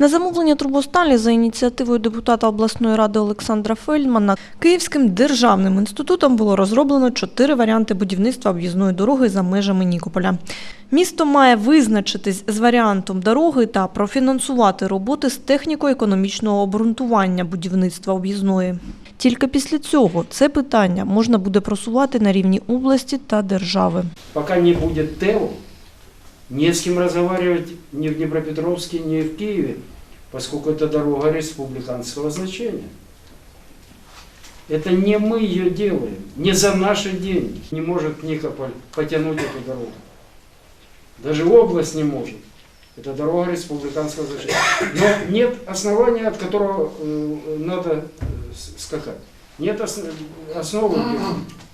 На замовлення Трубосталі за ініціативою депутата обласної ради Олександра Фельдмана Київським державним інститутом було розроблено чотири варіанти будівництва об'їзної дороги за межами Нікополя. Місто має визначитись з варіантом дороги та профінансувати роботи з техніко-економічного обґрунтування будівництва об'їзної. Тільки після цього це питання можна буде просувати на рівні області та держави. Пока не будет ТЭЛ, не с кем разговаривать ни в Днепропетровске, ни в Киеве, поскольку это дорога республиканского значения. Это не мы ее делаем, не за наши деньги. Не может Никополь потянуть эту дорогу. Даже область не может. Это дорога республиканского значения. Но нет основания, от которого э, надо э, скакать. Нет ос- основы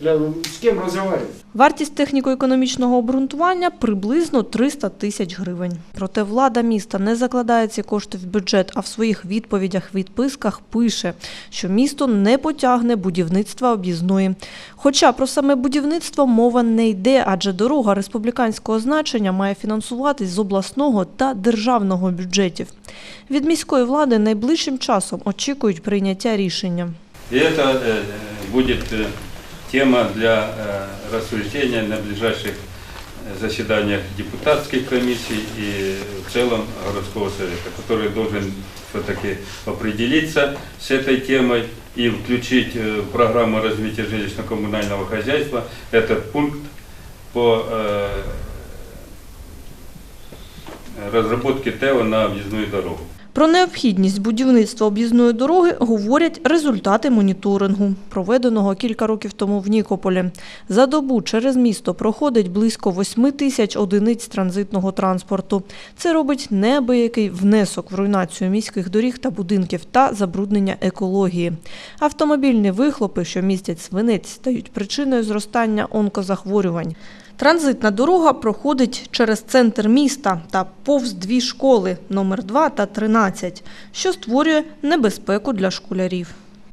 для, с кем разговаривать. Вартість техніко-економічного обґрунтування приблизно 300 тисяч гривень. Проте влада міста не закладає ці кошти в бюджет, а в своїх відповідях відписках пише, що місто не потягне будівництва об'їзної. Хоча про саме будівництво мова не йде, адже дорога республіканського значення має фінансуватись з обласного та державного бюджетів. Від міської влади найближчим часом очікують прийняття рішення. И это э, будет э, тема для э, рассуждения на ближайших заседаниях депутатских комиссий и в целом городского совета, который должен все-таки определиться с этой темой и включить в программу развития жилищно-коммунального хозяйства этот пункт по разработке ТЭО на объездную дорогу. Про необхідність будівництва об'їзної дороги говорять результати моніторингу, проведеного кілька років тому в Нікополі. За добу через місто проходить близько 8 тисяч одиниць транзитного транспорту. Це робить неабиякий внесок в руйнацію міських доріг та будинків та забруднення екології. Автомобільні вихлопи, що містять свинець, стають причиною зростання онкозахворювань. Транзитна дорога проходить через центр міста та повз дві школи номер 2 та 13, що створює небезпеку для школярів.